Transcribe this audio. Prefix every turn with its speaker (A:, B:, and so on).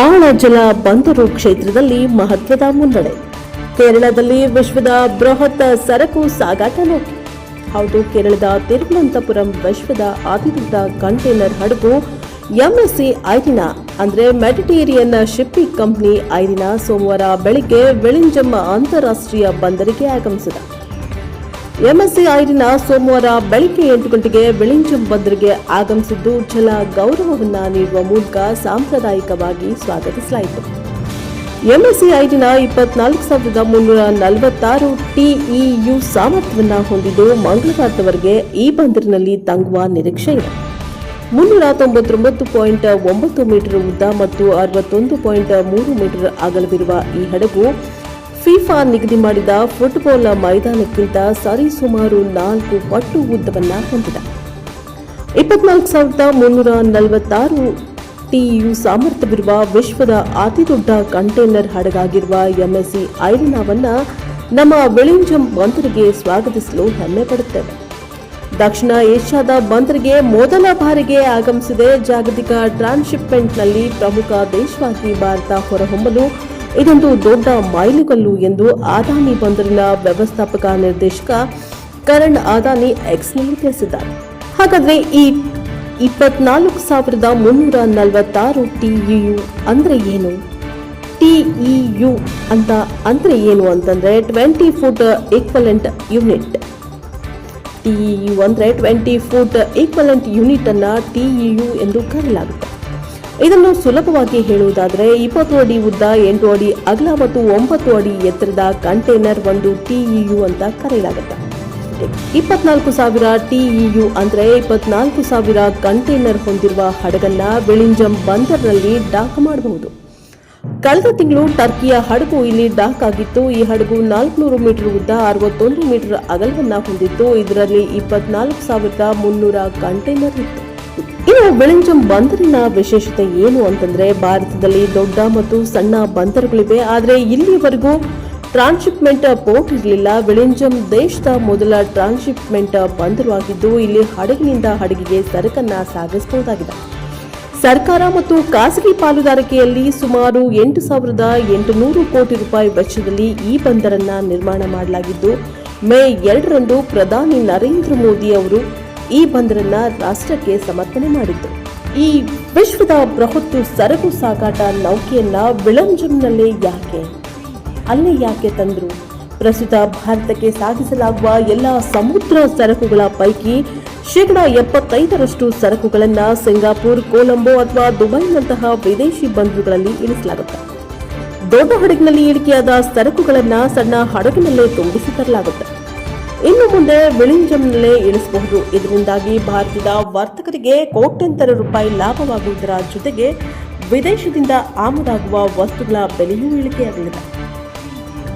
A: ಆಳಜಲ ಬಂದರು ಕ್ಷೇತ್ರದಲ್ಲಿ ಮಹತ್ವದ ಮುನ್ನಡೆ. ಕೇರಳದಲ್ಲಿ ವಿಶ್ವದ ಬೃಹತ್ ಸರಕು ಸಾಗಾಟ ನೌಕೆ ಹೌದು, ಕೇರಳದ ತಿರುವನಂತಪುರಂ ವಿಶ್ವದ ಅತಿದೊಡ್ಡ ಕಂಟೈನರ್ ಹಡಗು ಎಂಎಸ್ಸಿ ಐರಿನ ಅಂದರೆ ಮೆಡಿಟೇರಿಯನ್ ಶಿಪ್ಪಿಂಗ್ ಕಂಪನಿ ಐರಿನ ಸೋಮವಾರ ಬೆಳಿಗ್ಗೆ ವೆಳಿಂಜಮ್ಮ ಅಂತಾರಾಷ್ಟ್ರೀಯ ಬಂದರಿಗೆ ಆಗಮಿಸಿದೆ. ಎಂಎಸ್ಸಿ ಐರಿನ ಸೋಮವಾರ ಬೆಳಗ್ಗೆ ಎಂಟು ಗಂಟೆಗೆ ಬೆಳಿಂಜಂ ಬಂದರಿಗೆ ಆಗಮಿಸಿದ್ದು ಜಲ ಗೌರವವನ್ನ ನೀಡುವ ಮೂಲಕ ಸಾಂಪ್ರದಾಯಿಕವಾಗಿ ಸ್ವಾಗತಿಸಲಾಯಿತು. ಎಂಎಸ್ಸಿ ಐರಿನ ಇಪ್ಪತ್ನಾಲ್ಕು ಸಾವಿರದ ಮುನ್ನೂರ ನಲವತ್ತಾರು ಟಿಇಯು ಸಾಮರ್ಥ್ಯವನ್ನು ಹೊಂದಿದ್ದು ಮಂಗಳವಾರದವರೆಗೆ ಈ ಬಂದರಿನಲ್ಲಿ ತಂಗುವ ನಿರೀಕ್ಷೆ ಇದೆ. ಮುನ್ನೂರ ತೊಂಬತ್ತೊಂಬತ್ತು ಪಾಯಿಂಟ್ ಒಂಬತ್ತು ಮೀಟರ್ ಉದ್ದ ಮತ್ತು ಅರವತ್ತೊಂದು ಪಾಯಿಂಟ್ ಮೂರು ಮೀಟರ್ ಅಗಲವಿರುವ ಈ ಹಡಗು ಫಿಫಾ ನಿಗದಿ ಮಾಡಿದ ಫುಟ್ಬಾಲ್ ಮೈದಾನಕ್ಕಿಂತ ಸರಿಸುಮಾರು ನಾಲ್ಕು ಪಟ್ಟು ಉದ್ದವನ್ನ ಹೊಂದಿದೆ. ಇಪ್ಪತ್ನಾಲ್ಕು ಸಾವಿರದ ಮುನ್ನೂರ ನಲವತ್ತಾರು ಟಿಯು ಸಾಮರ್ಥ್ಯವಿರುವ ವಿಶ್ವದ ಅತಿದೊಡ್ಡ ಕಂಟೈನರ್ ಹಡಗಾಗಿರುವ ಎಂಎಸ್ಸಿ ಐರಿನಾವನ್ನ ನಮ್ಮ ಬೆಳಿಂಜಂ ಬಂದರಿಗೆ ಸ್ವಾಗತಿಸಲು ಹೆಮ್ಮೆ ಪಡುತ್ತೇವೆ. ದಕ್ಷಿಣ ಏಷ್ಯಾದ ಬಂದರಿಗೆ ಮೊದಲ ಬಾರಿಗೆ ಆಗಮಿಸಿದೆ ಜಾಗತಿಕ ಟ್ರಾನ್ಸ್ಶಿಪ್ಮೆಂಟ್ನಲ್ಲಿ ಪ್ರಮುಖ ದೇಶವಾಗಿ ಭಾರತ ಹೊರಹೊಮ್ಮಲು ಇದೊಂದು ದೊಡ್ಡ ಮೈಲುಗಲ್ಲು ಎಂದು ಆದಾನಿ ಬಂದರಿನ ವ್ಯವಸ್ಥಾಪಕ ನಿರ್ದೇಶಕ ಕರಣ್ ಆದಾನಿ ಎಕ್ಸ್ನಲ್ಲಿ ತಿಳಿಸಿದ್ದಾರೆ. ಹಾಗಾದ್ರೆ ಈ ಇಪ್ಪತ್ನಾಲ್ಕು ಸಾವಿರದ ಮುನ್ನೂರ ನಲವತ್ತಾರು ಟಿಇಯು ಅಂದ್ರೆ ಏನು? ಟಿಇಯು ಅಂತ ಅಂದ್ರೆ ಏನು ಅಂತಂದ್ರೆ twenty foot equivalent unit TEU ಅಂದ್ರೆ ಟ್ವೆಂಟಿ ಫುಟ್ ಈಕ್ವಲೆಂಟ್ ಯೂನಿಟ್ ಅನ್ನ ಟಿಇಯು ಎಂದು ಕರೆಯಲಾಗುತ್ತೆ. ಇದನ್ನು ಸುಲಭವಾಗಿ ಹೇಳುವುದಾದರೆ ಇಪ್ಪತ್ತು ಅಡಿ ಉದ್ದ, ಎಂಟು ಅಡಿ ಅಗಲ ಮತ್ತು ಒಂಬತ್ತು ಅಡಿ ಎತ್ತರದ ಕಂಟೈನರ್ ಒಂದು ಟಿಇಯು ಅಂತ ಕರೆಯಲಾಗುತ್ತೆ. ಇಪ್ಪತ್ನಾಲ್ಕು ಸಾವಿರ ಟಿಇಯು ಅಂದ್ರೆ ಇಪ್ಪತ್ನಾಲ್ಕು ಸಾವಿರ ಕಂಟೈನರ್ ಹೊಂದಿರುವ ಹಡಗನ್ನ ಬೆಳಿಂಜಂ ಬಂದರ್ನಲ್ಲಿ ಡಾಕ್ ಮಾಡಬಹುದು. ಕಳೆದ ತಿಂಗಳು ಟರ್ಕಿಯ ಹಡಗು ಇಲ್ಲಿ ಡಾಕ್ ಆಗಿತ್ತು. ಈ ಹಡಗು ನಾಲ್ಕುನೂರು ಮೀಟರ್ ಉದ್ದ, ಅರವತ್ತೊಂದು ಮೀಟರ್ ಅಗಲವನ್ನು ಹೊಂದಿತ್ತು. ಇದರಲ್ಲಿ ಇಪ್ಪತ್ನಾಲ್ಕು ಸಾವಿರದ ಮುನ್ನೂರ ಕಂಟೈನರ್ ಇತ್ತು. ಇನ್ನು ಬೆಳಂಜಂ ಬಂದರಿನ ವಿಶೇಷತೆ ಏನು ಅಂತಂದ್ರೆ ಭಾರತದಲ್ಲಿ ದೊಡ್ಡ ಮತ್ತು ಸಣ್ಣ ಬಂದರುಗಳಿವೆ. ಆದರೆ ಇಲ್ಲಿವರೆಗೂ ಟ್ರಾನ್ಸ್ಶಿಪ್ಮೆಂಟ್ ಪೋರ್ಟ್ ಇರಲಿಲ್ಲ. ಬೆಳಿಂಜಂ ದೇಶದ ಮೊದಲ ಟ್ರಾನ್ಸ್ಶಿಪ್ಮೆಂಟ್ ಬಂದರು ಆಗಿದ್ದು ಇಲ್ಲಿ ಹಡಗಿನಿಂದ ಹಡಗಿಗೆ ಸರಕನ್ನ ಸಾಗಿಸಬಹುದಾಗಿದೆ. ಸರ್ಕಾರ ಮತ್ತು ಖಾಸಗಿ ಪಾಲುದಾರಿಕೆಯಲ್ಲಿ ಸುಮಾರು ಎಂಟು ಸಾವಿರದ ಎಂಟುನೂರು ಕೋಟಿ ರೂಪಾಯಿ ವೆಚ್ಚದಲ್ಲಿ ಈ ಬಂದರನ್ನ ನಿರ್ಮಾಣ ಮಾಡಲಾಗಿದ್ದು, ಮೇ ಎರಡರಂದು ಪ್ರಧಾನಿ ನರೇಂದ್ರ ಮೋದಿ ಅವರು ಈ ಬಂದರನ್ನ ರಾಷ್ಟ್ರಕ್ಕೆ ಸಮರ್ಪಣೆ ಮಾಡಿದ್ದು. ಈ ವಿಶ್ವದ ಬೃಹತ್ ಸರಕು ಸಾಗಾಟ ನೌಕೆಯನ್ನ ವಿಳಂಜುಂನಲ್ಲಿ ಯಾಕೆ? ಅಲ್ಲಿ ಯಾಕೆ ತಂದರು? ಪ್ರಸ್ತುತ ಭಾರತಕ್ಕೆ ಸಾಗಿಸಲಾಗುವ ಎಲ್ಲ ಸಮುದ್ರ ಸರಕುಗಳ ಪೈಕಿ ಶೇಕಡ ಎಪ್ಪತ್ತೈದರಷ್ಟು ಸರಕುಗಳನ್ನು ಸಿಂಗಾಪುರ್, ಕೊಲಂಬೋ ಅಥವಾ ದುಬೈನಂತಹ ವಿದೇಶಿ ಬಂದರುಗಳಲ್ಲಿ ಇಳಿಸಲಾಗುತ್ತೆ. ದೊಡ್ಡ ಹಡಗಿನಲ್ಲಿ ಇಳಿಕೆಯಾದ ಸರಕುಗಳನ್ನು ಸಣ್ಣ ಹಡಗಿನಲ್ಲೇ ತುಂಬಿಸಿ ತರಲಾಗುತ್ತೆ. ಇನ್ನು ಮುಂದೆ ವಿಳಿಂಜಂನಲ್ಲೇ ಇಳಿಸಬಹುದು. ಇದರಿಂದಾಗಿ ಭಾರತದ ವರ್ತಕರಿಗೆ ಕೋಟ್ಯಂತರ ರೂಪಾಯಿ ಲಾಭವಾಗುವುದರ ಜೊತೆಗೆ ವಿದೇಶದಿಂದ ಆಮದಾಗುವ ವಸ್ತುಗಳ ಬೆಲೆಯೂ ಇಳಿಕೆಯಾಗಲಿದೆ.